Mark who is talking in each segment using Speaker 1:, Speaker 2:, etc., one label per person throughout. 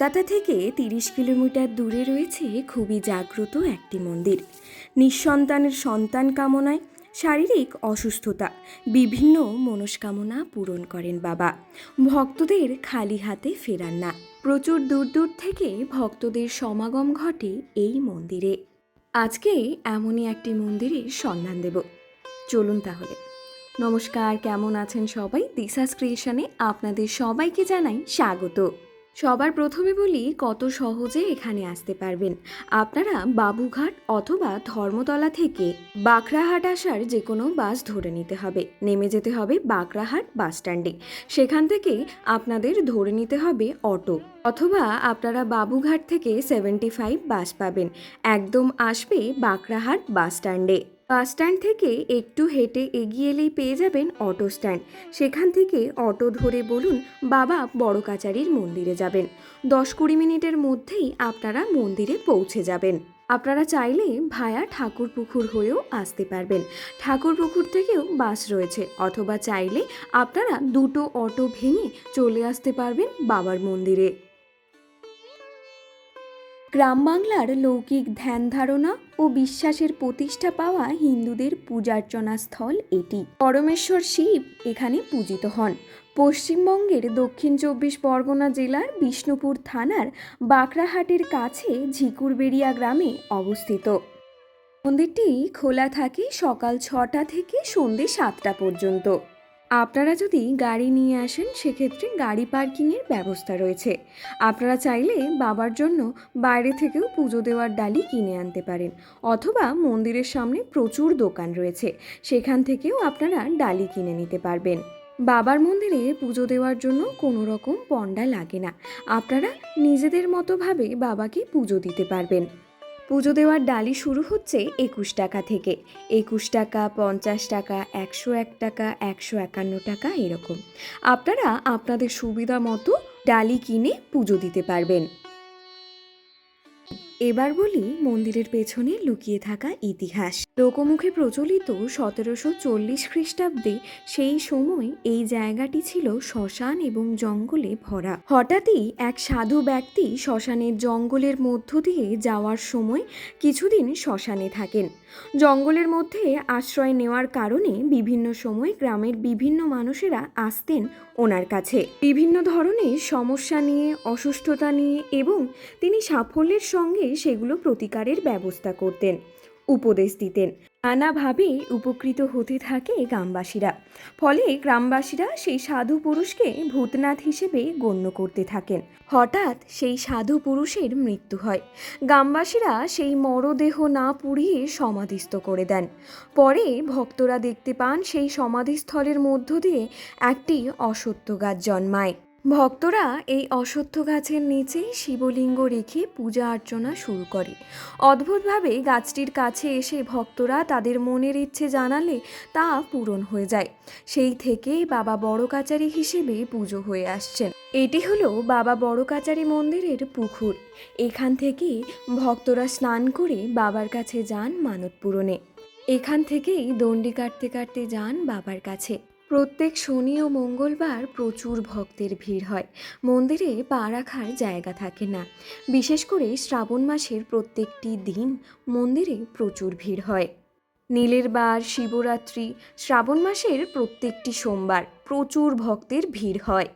Speaker 1: কলকাতা থেকে তিরিশ কিলোমিটার দূরে রয়েছে খুবই জাগ্রত একটি মন্দির। নিঃসন্তানের সন্তান কামনায় শারীরিক অসুস্থতা, বিভিন্ন মনস্কামনা পূরণ করেন বাবা। ভক্তদের খালি হাতে ফেরান না। প্রচুর দূর দূর থেকে ভক্তদের সমাগম ঘটে এই মন্দিরে। আজকে এমনই একটি মন্দিরের সন্ধান দেব। চলুন তাহলে। নমস্কার, কেমন আছেন সবাই? দিশাস ক্রিয়েশনে আপনাদের সবাইকে জানাই স্বাগত। সবার প্রথমে বলি কত সহজে এখানে আসতে পারবেন। আপনারা বাবুঘাট অথবা ধর্মতলা থেকে বাঁকড়াহাট আসার যে কোনো বাস ধরে নিতে হবে। নেমে যেতে হবে বাঁকড়াহাট বাস স্ট্যান্ডে। সেখান থেকে আপনাদের ধরে নিতে হবে অটো অথবা আপনারা বাবুঘাট থেকে সেভেন্টি ফাইভ বাস পাবেন। একদম আসবে বাঁকড়াহাট বাস স্ট্যান্ডে। বাস স্ট্যান্ড থেকে একটু হেঁটে এগিয়ে এলেই পেয়ে যাবেন অটো স্ট্যান্ড। সেখান থেকে অটো ধরে বলুন বাবা বড় কাচারির মন্দিরে যাবেন। দশ কুড়ি মিনিটের মধ্যেই আপনারা মন্দিরে পৌঁছে যাবেন। আপনারা চাইলে ভায়া ঠাকুরপুকুর হয়েও আসতে পারবেন। ঠাকুরপুকুর থেকেও বাস রয়েছে। অথবা চাইলে আপনারা দুটো অটো ভেঙে চলে আসতে পারবেন বাবার মন্দিরে। গ্রাম বাংলার লৌকিক ধ্যান ধারণা ও বিশ্বাসের প্রতিষ্ঠা পাওয়া হিন্দুদের পূজার্চনা স্থল এটি। পরমেশ্বর শিব এখানে পূজিত হন। পশ্চিমবঙ্গের দক্ষিণ চব্বিশ পরগনা জেলার বিষ্ণুপুর থানার বাঁকড়াহাটের কাছে ঝিকুরবেড়িয়া গ্রামে অবস্থিত। মন্দিরটি খোলা থাকে সকাল ছটা থেকে সন্ধে সাতটা পর্যন্ত। আপনারা যদি গাড়ি নিয়ে আসেন, সেক্ষেত্রে গাড়ি পার্কিংয়ের ব্যবস্থা রয়েছে। আপনারা চাইলে বাবার জন্য বাইরে থেকেও পুজো দেওয়ার ডালি কিনে আনতে পারেন, অথবা মন্দিরের সামনে প্রচুর দোকান রয়েছে, সেখান থেকেও আপনারা ডালি কিনে নিতে পারবেন। বাবার মন্দিরে পুজো দেওয়ার জন্য কোনো রকম পণ্ডা লাগে না। আপনারা নিজেদের মতোভাবে বাবাকে পুজো দিতে পারবেন। পুজো দেওয়ার ডালি শুরু হচ্ছে একুশ টাকা থেকে। একুশ টাকা, পঞ্চাশ টাকা, একশো এক টাকা, একশো একান্ন টাকা এরকম। আপনারা আপনাদের সুবিধা মতো ডালি কিনে পুজো দিতে পারবেন। এবার বলি মন্দিরের পেছনে লুকিয়ে থাকা ইতিহাস। লোকমুখে প্রচলিত সতেরোশো চল্লিশ খ্রিস্টাব্দে সেই সময় এই জায়গাটি ছিল শ্মশান এবং জঙ্গলে ভরা। হঠাৎই এক সাধু ব্যক্তি শ্মশানের জঙ্গলের মধ্য দিয়ে যাওয়ার সময় কিছুদিন শ্মশানে থাকেন। জঙ্গলের মধ্যে আশ্রয় নেওয়ার কারণে বিভিন্ন সময় গ্রামের বিভিন্ন মানুষেরা আসতেন ওনার কাছে। বিভিন্ন ধরনের সমস্যা নিয়ে, অসুস্থতা নিয়ে এবং তিনি সাফল্যের সঙ্গে সেগুলো প্রতিকারের ব্যবস্থা করতেন, উপদেশ দিতেন। নানাভাবে উপকৃত হতে থাকে গ্রামবাসীরা। ফলে গ্রামবাসীরা সেই সাধু পুরুষকে ভূতনাথ হিসেবে গণ্য করতে থাকেন। হঠাৎ সেই সাধু পুরুষের মৃত্যু হয়। গ্রামবাসীরা সেই মরদেহ না পুড়িয়ে সমাধিস্থ করে দেন। পরে ভক্তরা দেখতে পান সেই সমাধিস্থলের মধ্য দিয়ে একটি অসত্য গাছ জন্মায়। ভক্তরা এই অশ্বত্থ গাছের নিচেই শিবলিঙ্গ রেখে পূজা অর্চনা শুরু করে। অদ্ভুতভাবে গাছটির কাছে এসে ভক্তরা তাদের মনের ইচ্ছে জানালে তা পূরণ হয়ে যায়। সেই থেকে বাবা বড় কাচারি হিসেবে পুজো হয়ে আসছেন। এটি হলো বাবা বড় কাচারি মন্দিরের পুকুর। এখান থেকে ভক্তরা স্নান করে বাবার কাছে যান মানত পূরণে এখান থেকেই দণ্ডি কাটতে কাটতে যান বাবার কাছে। প্রত্যেক শনি ও মঙ্গলবার প্রচুর ভক্তের ভিড় হয়। মন্দিরে পা রাখার জায়গা থাকে না। বিশেষ করে শ্রাবণ মাসের প্রত্যেকটি দিন মন্দিরে প্রচুর ভিড় হয়। নীলের বার, শিবরাত্রি, শ্রাবণ মাসের প্রত্যেকটি সোমবার প্রচুর ভক্তের ভিড় হয়।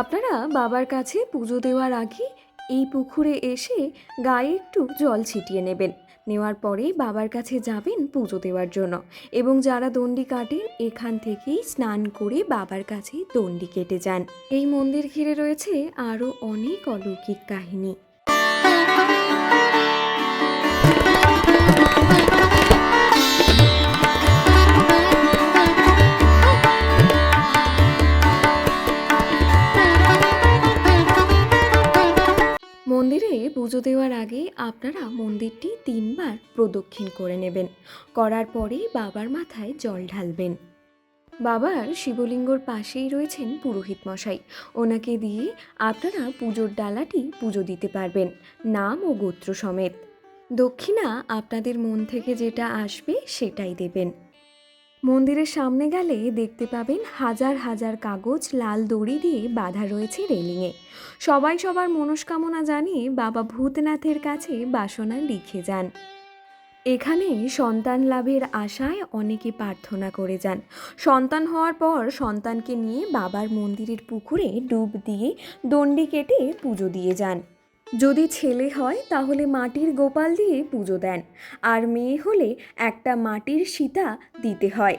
Speaker 1: আপনারা বাবার কাছে পুজো দেওয়ার আগে এই পুকুরে এসে গায়ে একটু জল ছিটিয়ে নেবেন। নেওয়ার পরে বাবার কাছে যাবেন পুজো দেওয়ার জন্য এবং যারা দণ্ডি কাটেন এখান থেকেই স্নান করে বাবার কাছে দণ্ডি কেটে যান। এই মন্দির ঘিরে রয়েছে আরও অনেক অলৌকিক কাহিনী। মন্দিরে পুজো দেওয়ার আগে আপনারা মন্দিরটি তিনবার প্রদক্ষিণ করে নেবেন। করার পরে বাবার মাথায় জল ঢালবেন। বাবার শিবলিঙ্গর পাশেই রয়েছেন পুরোহিত মশাই। ওনাকে দিয়ে আপনারা পুজোর ডালাটি পুজো দিতে পারবেন, নাম ও গোত্র সমেত। দক্ষিণা আপনাদের মন থেকে যেটা আসবে সেটাই দেবেন। মন্দিরের সামনে গেলে দেখতে পাবেন হাজার হাজার কাগজ, লাল দড়ি দিয়ে বাঁধা রয়েছে রেলিংয়ে। সবাই সবার মনস্কামনা জানিয়ে বাবা ভূতনাথের কাছে বাসনা লিখে যান। এখানে সন্তান লাভের আশায় অনেকে প্রার্থনা করে যান। সন্তান হওয়ার পর সন্তানকে নিয়ে বাবার মন্দিরের পুকুরে ডুব দিয়ে দণ্ডি কেটে পুজো দিয়ে যান। যদি ছেলে হয়, তাহলে মাটির গোপাল দিয়ে পুজো দেন, আর মেয়ে হলে একটা মাটির সীতা দিতে হয়।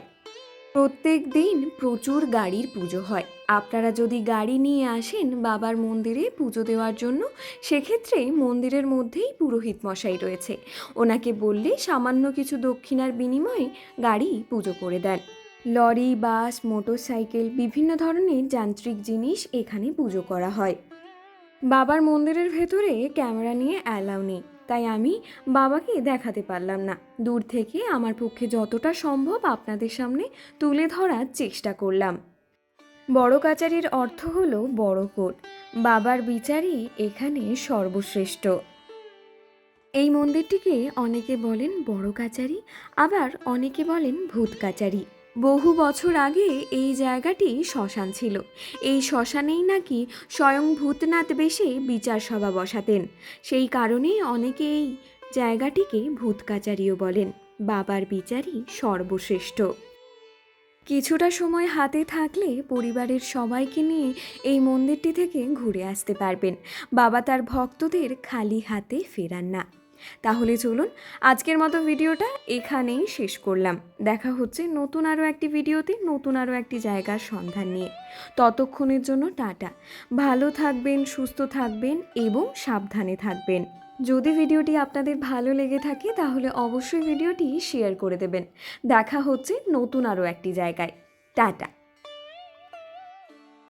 Speaker 1: প্রত্যেক দিন প্রচুর গাড়ির পুজো হয়। আপনারা যদি গাড়ি নিয়ে আসেন বাবার মন্দিরে পুজো দেওয়ার জন্য, সেক্ষেত্রে মন্দিরের মধ্যেই পুরোহিত মশাই রয়েছে। ওনাকে বললে সামান্য কিছু দক্ষিণার বিনিময়ে গাড়ি পুজো করে দেন। লরি, বাস, মোটরসাইকেল, বিভিন্ন ধরনের যান্ত্রিক জিনিস এখানে পুজো করা হয়। বাবার মন্দিরের ভেতরে ক্যামেরা নিয়ে অ্যালাউ নেই, তাই আমি বাবাকে দেখাতে পারলাম না। দূর থেকে আমার পক্ষে যতটা সম্ভব আপনাদের সামনে তুলে ধরার চেষ্টা করলাম। বড় কাচারির অর্থ হলো বড় কোট। বাবার বিচারই এখানে সর্বশ্রেষ্ঠ। এই মন্দিরটিকে অনেকে বলেন বড় কাচারি, আবার অনেকে বলেন ভূত কাচারি। বহু বছর আগে এই জায়গাটি শ্মশান ছিল। এই শ্মশানেই নাকি স্বয়ং ভূতনাথ বেশে বিচার সভা বসাতেন। সেই কারণেই অনেকে এই জায়গাটিকে ভূত কাচারিও বলেন। বাবার বিচারই সর্বশ্রেষ্ঠ। কিছুটা সময় হাতে থাকলে পরিবারের সবাইকে নিয়ে এই মন্দিরটি থেকে ঘুরে আসতে পারবেন। বাবা তার ভক্তদের খালি হাতে ফেরান না। তাহলে চলুন আজকের মতো ভিডিওটা এখানেই শেষ করলাম। দেখা হচ্ছে নতুন আরও একটি ভিডিওতে, নতুন আরও একটি জায়গার সন্ধান নিয়ে। ততক্ষণের জন্য টাটা। ভালো থাকবেন, সুস্থ থাকবেন এবং সাবধানে থাকবেন। যদি ভিডিওটি আপনাদের ভালো লেগে থাকে, তাহলে অবশ্যই ভিডিওটি শেয়ার করে দেবেন। দেখা হচ্ছে নতুন আরও একটি জায়গায়। টাটা।